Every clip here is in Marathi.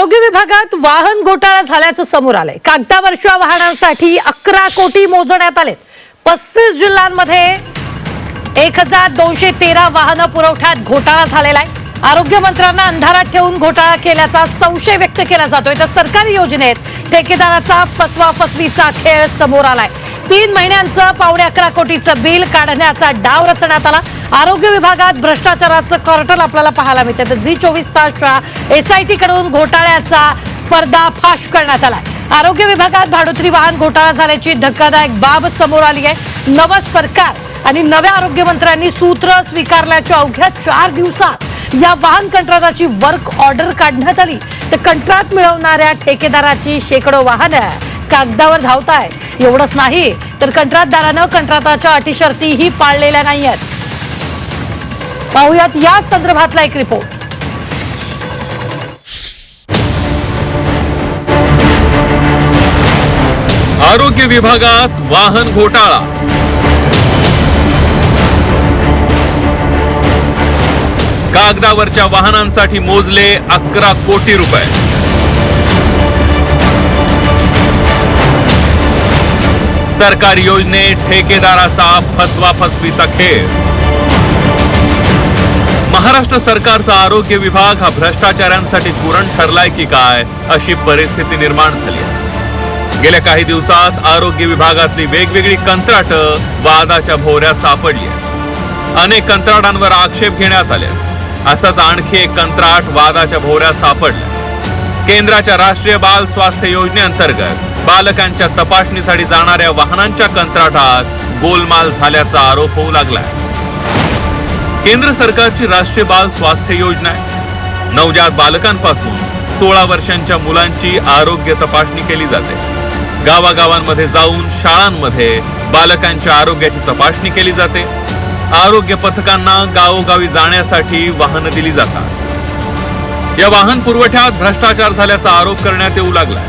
आरोग्य विभागात वाहन घोटाळा झाल्याचं समोर आलंय. कागदावरच्या वाहनांसाठी अकरा कोटी मोजण्यात आले पस्तीस जिल्ह्यांमध्ये एक हजार दोनशे तेरा वाहन पुरवठ्यात घोटाळा झालेला आहे. आरोग्य मंत्र्यांना अंधारात ठेवून घोटाळा केल्याचा संशय व्यक्त केला जातोय. तर सरकारी योजनेत ठेकेदाराचा फसवा फसवीचा खेळ समोर आलाय. तीन महिन्यांचं पावणे अकरा कोटीचं बिल काढण्याचा डाव रचण्यात आला. आरोग्य विभागात भ्रष्टाचाराचं कर्टल आपल्याला पाहायला मिळते तर झी चोवीस तासच्या एसआयटी कडून घोटाळ्याचा पर्दाफाश करण्यात आला आरोग्य विभागात भाडोत्री वाहन घोटाळा झाल्याची धक्कादायक बाब समोर आली आहे. नवं सरकार आणि नव्या आरोग्यमंत्र्यांनी सूत्र स्वीकारल्याच्या अवघ्या चार दिवसात या वाहन कंत्राटाची वर्क ऑर्डर काढण्यात आली. तर कंत्राट मिळवणाऱ्या ठेकेदाराची शेकडो वाहनं कागदावर धावत आहे एवढंच नाही तर कंत्राटदारानं कंत्राटाच्या अटी शर्तीही पाळलेल्या नाही आहेत पाहुयात या संदर्भातला एक रिपोर्ट. आरोग्य विभागात वाहन घोटाळा. कागदावरच्या वाहनांसाठी मोजले अकरा कोटी रुपये. सरकारी योजने ठेकेदाराचा फसवा फसवीचा खेळ. महाराष्ट्र सरकारचा आरोग्य विभाग हा भ्रष्टाचारांसाठी कुरण ठरलाय की काय अशी परिस्थिती निर्माण झाली आहे. गेल्या काही दिवसात आरोग्य विभागातली वेगवेगळी कंत्राट वादाच्या भोवऱ्यात सापडली अनेक कंत्राटांवर आक्षेप घेण्यात आले असंच आणखी एक कंत्राट वादाच्या भोवऱ्यात सापडलं. केंद्राच्या राष्ट्रीय बाल स्वास्थ्य योजनेअंतर्गत बालकांच्या तपासणीसाठी जाणाऱ्या वाहनांच्या कंत्राटात गोलमाल झाल्याचा आरोप होऊ लागला केंद्र सरकारची राष्ट्रीय बाल स्वास्थ्य योजना आहे. नवजात बालकांपासून सोळा वर्षांच्या मुलांची आरोग्य तपासणी केली जाते. गावागावांमध्ये जाऊन शाळांमध्ये बालकांच्या आरोग्याची तपासणी केली जाते. आरोग्य पथकांना गावोगावी जाण्यासाठी वाहनं दिली जातात. या वाहन पुरवठ्यात भ्रष्टाचार झाल्याचा आरोप करण्यात येऊ लागला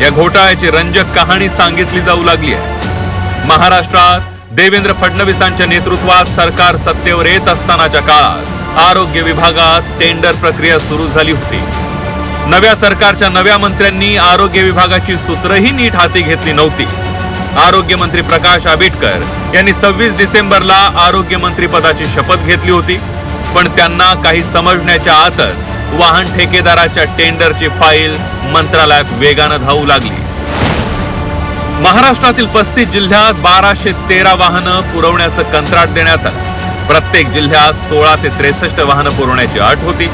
या घोटाळ्याची रंजक कहाणी सांगितली जाऊ लागली आहे. महाराष्ट्रात देवेंद्र फडणवीसांच्या नेतृत्वात सरकार सत्तेवर येत असतानाच्या काळात आरोग्य विभागात टेंडर प्रक्रिया सुरू झाली होती. नव्या सरकारच्या नव्या मंत्र्यांनी आरोग्य विभागाची सूत्रही नीट हाती घेतली नव्हती. आरोग्य मंत्री प्रकाश आंबेडकर यांनी सव्वीस डिसेंबरला आरोग्य मंत्री पदाची शपथ घेतली होती. पण त्यांना काही समजण्याच्या आतच वाहन ठेकेदाराच्या टेंडरची फाईल मंत्रालयात वेगानं धावू लागली. महाराष्ट्रातील पस्तीस जिल्ह्यात बाराशे तेरा वाहनं पुरवण्याचं कंत्राट देण्यात आलं. प्रत्येक जिल्ह्यात सोळा ते त्रेसष्ट वाहनं पुरवण्याची अट होती.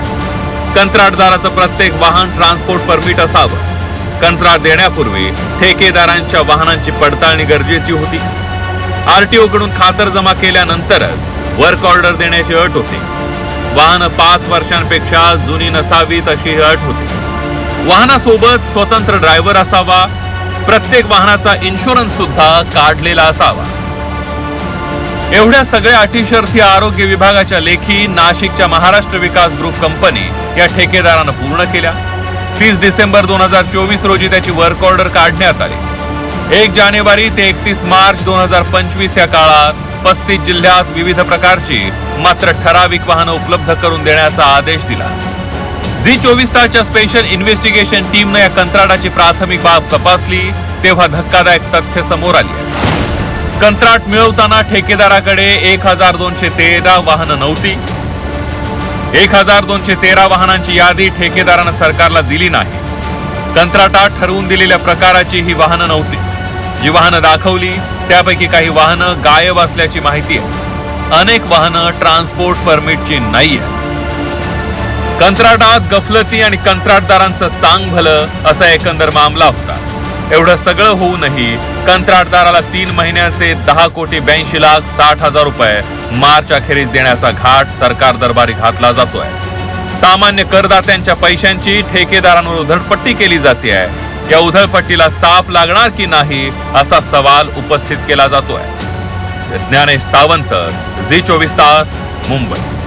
कंत्राटदाराचं प्रत्येक वाहन ट्रान्सपोर्ट परमिट असावं. कंत्राट देण्यापूर्वी ठेकेदारांच्या वाहनांची पडताळणी गरजेची होती. आरटीओ कडून खातर जमा केल्यानंतरच वर्क ऑर्डर देण्याची अट होती. वाहन पाच वर्षांपेक्षा जुनी नसावीत अशी ही अट होती. वाहनासोबत स्वतंत्र ड्रायव्हर असावा प्रत्येक वाहनाचा इन्शुरन्स सुद्धा काढलेला असावा. एवढ्या सगळ्या अटीशर्थी आरोग्य विभागाच्या लेखी नाशिकच्या महाराष्ट्र विकास ग्रुप कंपनी या ठेकेदारानं पूर्ण केल्या. तीस डिसेंबर दोन हजार चोवीस रोजी त्याची वर्क ऑर्डर काढण्यात आली. एक जानेवारी ते एकतीस मार्च दोन हजार पंचवीस या काळात पस्तीस जिल्ह्यात विविध प्रकारची मात्र ठराविक वाहनं उपलब्ध करून देण्याचा आदेश दिला. झी चोवीस तासच्या स्पेशल इन्व्हेस्टिगेशन टीमनं या कंत्राटाची प्राथमिक बाब तपासली तेव्हा धक्कादायक तथ्य समोर आली. कंत्राट मिळवताना ठेकेदाराकडे एक हजार दोनशे तेरा वाहनं नव्हती. एक हजार दोनशे तेरा वाहनांची यादी ठेकेदारानं सरकारला दिली नाही. कंत्राटात ठरवून दिलेल्या प्रकाराची ही वाहनं नव्हती. जी वाहनं दाखवली त्यापैकी काही वाहनं गायब असल्याची माहिती आहे. अनेक वाहनं ट्रान्सपोर्ट परमिटची नाही आहे कंत्राटात गफलती आणि कंत्राटदारांचं चांग भलं असा एकंदर मामला होता. एवढं सगळं होऊनही कंत्राटदाराला तीन महिन्याचे दहा कोटी ब्याऐंशी लाख साठ हजार रुपये मार्च अखेरीस देण्याचा घाट सरकार दरबारी घातला जातोय. सामान्य करदात्यांच्या पैशांची ठेकेदारांवर उधळपट्टी केली जाते आहे. या उधळपट्टीला चाप लागणार की नाही असा सवाल उपस्थित केला जातोय. ज्ञानेश सावंत झी चोवीस तास मुंबई.